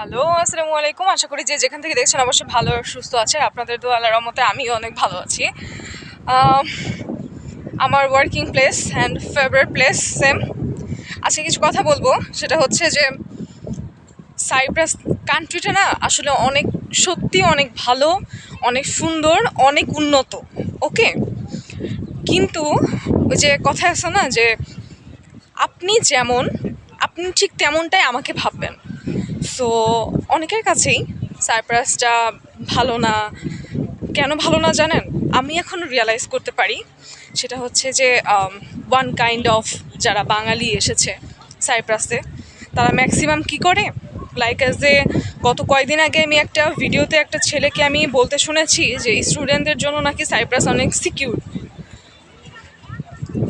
Hello, আসসালামু আলাইকুম। আশা করি যে যেখান থেকে দেখছেন অবশ্যই ভালো, সুস্থ আছে আপনাদের দোয়া আল্লাহর রহমতে আমিও অনেক ভালো আছি। আমার working place and favourite place same আজকে কিছু কথা বলব। সেটা হচ্ছে যে সাইপ্রাস কান্ট্রিটা না আসলে অনেক সত্যি অনেক ভালো, অনেক সুন্দর, অনেক উন্নত, ওকে? কিন্তু ওই যে কথা আছে না যে, আপনি যেমন, আপনি ঠিক তেমনটাই আমাকে ভাববেন। সো অনেকের কাছেই সাইপ্রাসটা ভালো না। কেন ভালো না জানেন? আমি এখন রিয়ালাইজ করতে পারি। সেটা হচ্ছে যে ওয়ান কাইন্ড অফ যারা বাঙালি এসেছে সাইপ্রাসে তারা ম্যাক্সিমাম কি করে? লাইক অ্যাজ এ গত কয়েকদিন আগে আমি একটা ভিডিওতে একটা ছেলেকে আমি বলতে শুনেছি যে স্টুডেন্টদের জন্য নাকি সাইপ্রাস অনেক সিকিউর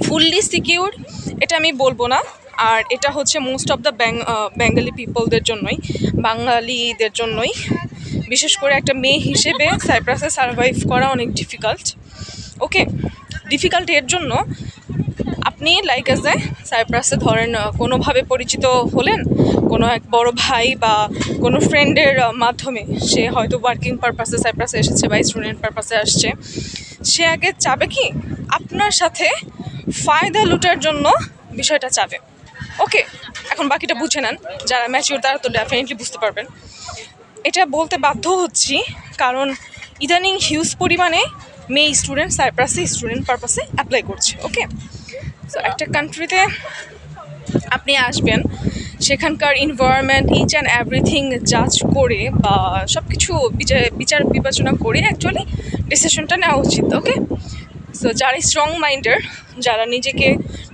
ফুললি সিকিউর এটা আমি বলব না। আর এটা হচ্ছে মোস্ট অফ দ্য বেঙ্গলি পিপলদের জন্যই, বাঙালিদের জন্যই। বিশেষ করে একটা মেয়ে হিসেবে সাইপ্রাসে সার্ভাইভ করা অনেক ডিফিকাল্ট ওকে ডিফিকাল্ট এর জন্য আপনি লাইক এজ এ সাইপ্রাসে ধরেন কোনোভাবে পরিচিত হলেন, কোনো এক বড় ভাই বা কোনো ফ্রেন্ডের মাধ্যমে, সে হয়তো ওয়ার্কিং পারপাসে সাইপ্রাসে এসেছে বা স্টুডেন্ট পারপাসে আসছে, সে আগে চাবে কি, আপনার সাথে ফায়দা লুটার জন্য বিষয়টা চাবে। ওকে এখন বাকিটা বুঝে নেন। যারা ম্যাচিওর তারা তো ডেফিনেটলি বুঝতে পারবেন। এটা বলতে বাধ্য হচ্ছি, কারণ ইদানিং হিউজ পরিমাণে মেয়ে স্টুডেন্ট সাইপ্রাসে স্টুডেন্ট পারপাসে অ্যাপ্লাই করছে ওকে তো একটা কান্ট্রিতে আপনি আসবেন, সেখানকার ইনভায়রনমেন্ট ইচ অ্যান্ড এভরিথিং জাজ করে বা সব কিছু বিচার বিচার বিবেচনা করে অ্যাকচুয়ালি ডিসিশনটা নেওয়া উচিত ওকে সো যারা স্ট্রং মাইন্ডের যারা নিজেকে,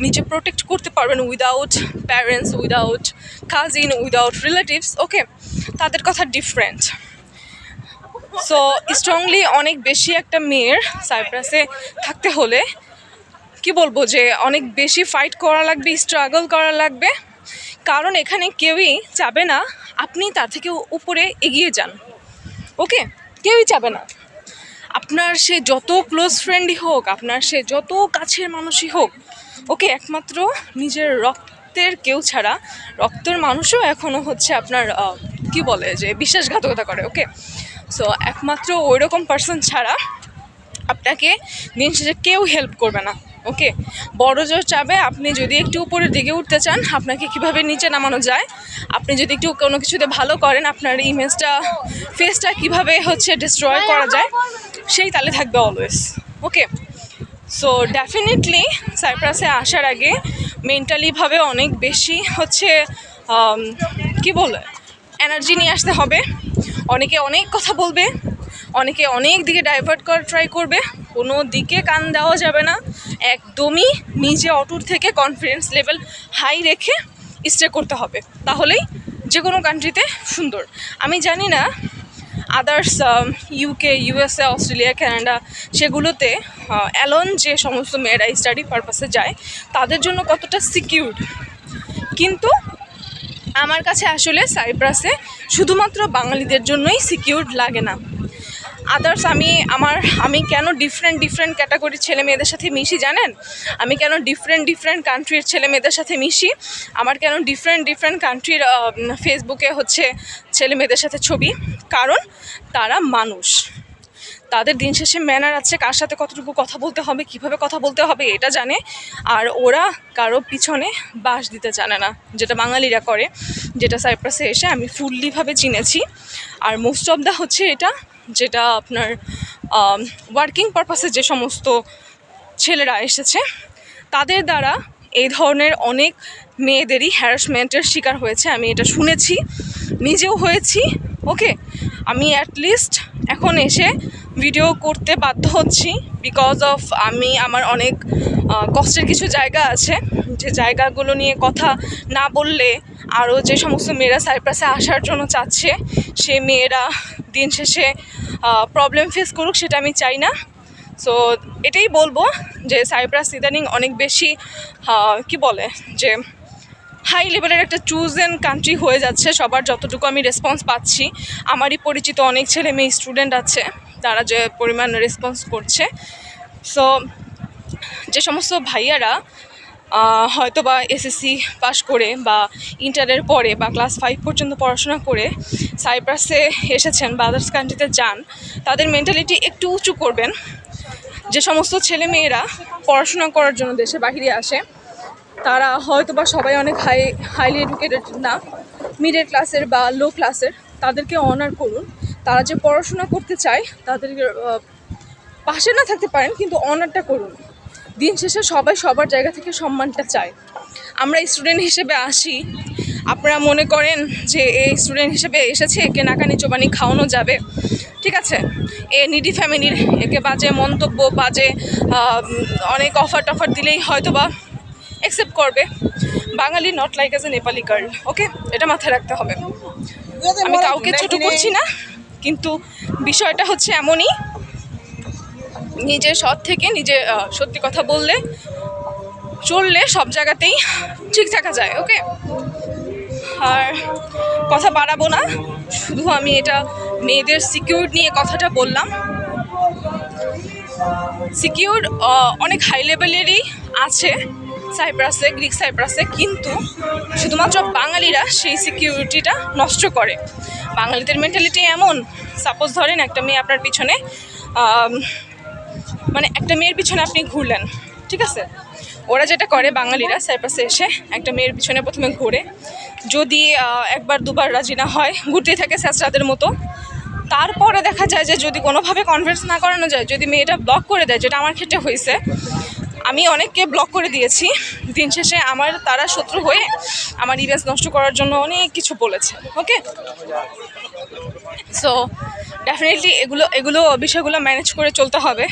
নিজে প্রোটেক্ট করতে পারবেন without parents without cousin without relatives okay তাদের কথা ডিফারেন্ট সো স্ট্রংলি অনেক বেশি একটা মেয়ের সাইপ্রাসে থাকতে হলে, কি বলব যে অনেক বেশি ফাইট করা লাগবে স্ট্রাগল করা লাগবে। কারণ এখানে কেউই চাবে না, আপনি তার থেকে উপরে এগিয়ে যান ওকে কেউই চাবে না। আপনার সে যত ক্লোজ ফ্রেন্ডই হোক, আপনার সে যত কাছের মানুষই হোক, ওকে একমাত্র নিজের রক্তের কেউ ছাড়া, রক্তের মানুষও এখনও হচ্ছে আপনার কি বলে যে বিশ্বাসঘাতকতা করে, ওকে? সো একমাত্র ওইরকম পার্সন ছাড়া আপনাকে দিন শেষে কেউ হেল্প করবে না। ওকে বড় জোর চাবে আপনি যদি একটু উপরের দিকে উঠতে চান আপনাকে কীভাবে নিচে নামানো যায়? আপনি যদি একটু কোনো কিছুতে ভালো করেন আপনার ইমেজটা ফেসটা কীভাবে হচ্ছে ডিস্ট্রয় করা যায় সেই তালে থাকবে অলওয়েজ ওকে? সো ডেফিনেটলি সাইপ্রাসে আসার আগে মেন্টালিভাবে অনেক বেশি হচ্ছে কি বলে এনার্জি নিয়ে আসতে হবে। অনেকে অনেক কথা বলবে অনেকে অনেক দিকে ডাইভার্ট করার ট্রাই করবে। কোনো দিকে কান দেওয়া যাবে না। একদমই নিজে অটুট থেকে কনফিডেন্স লেভেল হাই রেখে স্টে করতে হবে। তাহলেই যে কোনো কান্ট্রিতে সুন্দর। আমি জানি না others UK USA Australia Canada সেগুলোতে অ্যালন যে সমস্ত মেয়েরা স্টাডি পারপাসে যায়, তাদের জন্য কতটা সিকিউরড কিন্তু আমার কাছে আসলে সাইপ্রাসে শুধুমাত্র বাঙালিদের জন্যই সিকিউরড লাগে না। আদার্স আমি আমার, আমি কেন ডিফারেন্ট ডিফারেন্ট ক্যাটাগরির ছেলে মেয়েদের সাথে মিশি জানেন? আমি কেন ডিফারেন্ট ডিফারেন্ট কান্ট্রির ছেলে মেয়েদের সাথে মিশি? আমার কেন ডিফারেন্ট ডিফারেন্ট কান্ট্রির ফেসবুকে হচ্ছে ছেলে মেয়েদের সাথে ছবি? কারণ তারা মানুষ। তাদের দিন শেষে ম্যানার আছে কার সাথে কতটুকু কথা বলতে হবে, কীভাবে কথা বলতে হবে, এটা জানে। আর ওরা কারও পিছনে বাস দিতে জানে না, যেটা বাঙালিরা করে। যেটা সাইপ্রাসে এসে আমি ফুললিভাবে চিনেছি। আর মোস্ট অফ দ্য হচ্ছে এটা যেটা আপনার ওয়ার্কিং পারপাসে যে সমস্ত ছেলেরা এসেছে, তাদের দ্বারা এই ধরনের অনেক মেয়েদেরই হ্যারাসমেন্টের শিকার হয়েছে, আমি এটা শুনেছি, নিজেও হয়েছি ওকে আমি অ্যাটলিস্ট এখন এসে ভিডিও করতে বাধ্য হচ্ছি বিকজ অফ আমি, আমার অনেক কষ্টের কিছু জায়গা আছে, যে জায়গাগুলো নিয়ে কথা না বললে আরও যে সমস্ত মেয়েরা সাইপ্রাসে আসার জন্য চাচ্ছে, সে মেয়েরা দিন শেষে প্রবলেম ফেস করুক সেটা আমি চাই না। সো এটাই বলব যে সাইপ্রাস ইদানিং অনেক বেশি কি বলে, যে হাই লেভেলের একটা চুজ অ্যান্ড কান্ট্রি হয়ে যাচ্ছে। সবার যতটুকু আমি রেসপন্স পাচ্ছি, আমারই পরিচিত অনেক ছেলে মেয়ে স্টুডেন্ট আছে, তারা যে পরিমাণ রেসপন্স করছে। সো যে সমস্ত ভাইয়ারা হয়তো বা এসএসসি পাশ করে বা ইন্টারের পরে বা ক্লাস ফাইভ পর্যন্ত পড়াশোনা করে সাইপ্রাসে এসেছেন বা আদার্স কান্ট্রিতে যান, তাদের মেন্টালিটি একটু উঁচু করবেন। যে সমস্ত ছেলে মেয়েরা পড়াশোনা করার জন্য দেশের বাহিরে আসে, তারা হয়তো বা সবাই অনেক হাই হাইলি এডুকেটেড না মিডল ক্লাসের বা লো ক্লাসের তাদেরকে অনার করুন। তারা যে পড়াশোনা করতে চায়, তাদের পাশে না থাকতে পারেন, কিন্তু অনারটা করুন। দিন শেষে সবাই সবার জায়গা থেকে সম্মানটা চায়। আমরা স্টুডেন্ট হিসেবে আসি। আপনারা মনে করেন যে এই স্টুডেন্ট হিসেবে এসেছে একে নাকানি চোবানি খাওয়ানো যাবে। ঠিক আছে? এ নিডি ফ্যামিলির একে বাজে মন্তব্য বাজে অনেক অফার টফার দিলেই হয়তো বা অ্যাকসেপ্ট করবে। Bangali not like as a Nepali girl okay এটা মাথায় রাখতে হবে। আমি কাউকে ছোট করছি না কিন্তু বিষয়টা হচ্ছে এমনই নিজে সৎ থেকে নিজে সত্যি কথা বললে, চললে সব জায়গাতেই ঠিক থাকা যায় ওকে আর কথা বাড়াবো না, শুধু আমি এটা মেয়েদের সিকিউর নিয়ে কথাটা বললাম। সিকিউর অনেক হাই লেভেলেরই আছে সাইপ্রাসে গ্রিক সাইপ্রাসে কিন্তু শুধুমাত্র বাঙালিরা সেই সিকিউরিটিটা নষ্ট করে। বাঙালিদের মেন্টালিটি এমন সাপোজ ধরেন একটা মেয়ে আপনার পিছনে মানে একটা মেয়ের পিছনে আপনি ঘুরলেন, ঠিক আছে? ওরা যেটা করে বাঙালিরা সাইপ্রাসে এসে একটা মেয়ের পিছনে প্রথমে ঘুরে। যদি একবার দুবার রাজি না হয় ঘুরতেই থাকে স্যাঁচড়াদের মতো। তারপরে দেখা যায় যে যদি কোনোভাবে কনভিন্স না করানো যায়, যদি মেয়েটা ব্লক করে দেয়, যেটা আমার ক্ষেত্রে হয়েছে, আমি অনেককে ব্লক করে দিয়েছি। দিন শেষে আমার তারা শত্রু হয়ে আমার ইভেন্স নষ্ট করার জন্য অনেক কিছু বলেছে ওকে সো ডেফিনেটলি এগুলো এগুলো বিষয়গুলো ম্যানেজ করে চলতে হবে।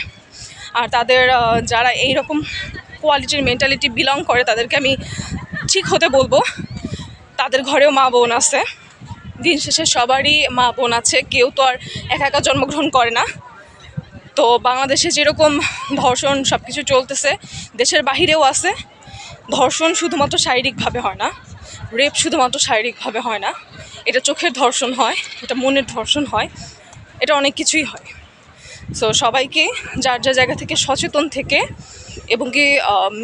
আর তাদের যারা এই রকম কোয়ালিটির মেন্টালিটি বিলং করে, তাদেরকে আমি ঠিক হতে বলব। তাদের ঘরেও মা বোন আছে। দিন শেষে সবারই মা বোন আছে। কেউ তো আর একা একা জন্মগ্রহণ করে না। তো বাংলাদেশে যেরকম ধর্ষণ সব কিছু চলতেছে, দেশের বাহিরেও আছে। ধর্ষণ শুধুমাত্র শারীরিকভাবে হয় না। রেপ শুধুমাত্র শারীরিকভাবে হয় না। এটা চোখের ধর্ষণ হয়, এটা মনের ধর্ষণ হয়, এটা অনেক কিছুই হয়। সো সবাইকে যার যা জায়গা থেকে সচেতন থেকে এবং কি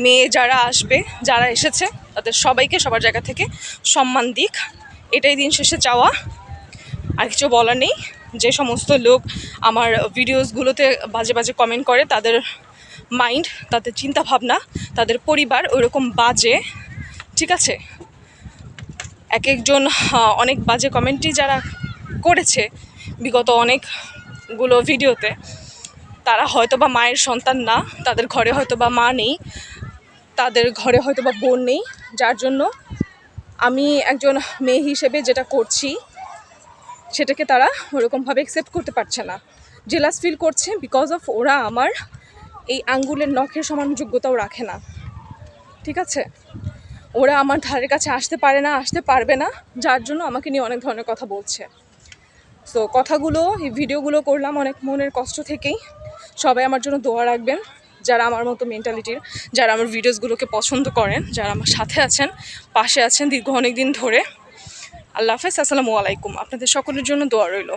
মেয়ে যারা আসবে, যারা এসেছে, তাদের সবাইকে সবার জায়গা থেকে সম্মান দিক। এটাই দিন শেষে চাওয়া। আর কিছু বলার নেই। যে সমস্ত লোক আমার ভিডিওসগুলোতে বাজে বাজে কমেন্ট করে, তাদের মাইন্ড তাদের চিন্তা ভাবনা তাদের পরিবার ওইরকম বাজে। ঠিক আছে? এক একজন অনেক বাজে কমেন্টই যারা করেছে, বিগত অনেকগুলো ভিডিওতে, তারা হয়তো বা মায়ের সন্তান না, তাদের ঘরে হয়তো বা মা নেই, তাদের ঘরে হয়তো বা বোন নেই, যার জন্য আমি একজন মেয়ে হিসেবে যেটা করছি, সেটাকে তারা ওরকমভাবে অ্যাকসেপ্ট করতে পারছে না। জেলাস ফিল করছে বিকজ অফ ওরা আমার এই আঙ্গুলের নখের সমান যোগ্যতাও রাখে না। ঠিক আছে? ওরা আমার ধারের কাছে আসতে পারে না, আসতে পারবে না, যার জন্য আমাকে নিয়ে অনেক ধরনের কথা বলছে। সো কথাগুলো, এই ভিডিওগুলো করলাম অনেক মনের কষ্ট থেকেই। সবাই আমার জন্য দোয়া রাখবেন, যারা আমার মতো মেন্টালিটির যারা আমার ভিডিওসগুলোকে পছন্দ করেন, যারা আমার সাথে আছেন, পাশে আছেন দীর্ঘ অনেক দিন ধরে। আল্লাহ হাফেজ, আসসালামু আলাইকুম। আপনাদের সকলের জন্য দোয়া রইল।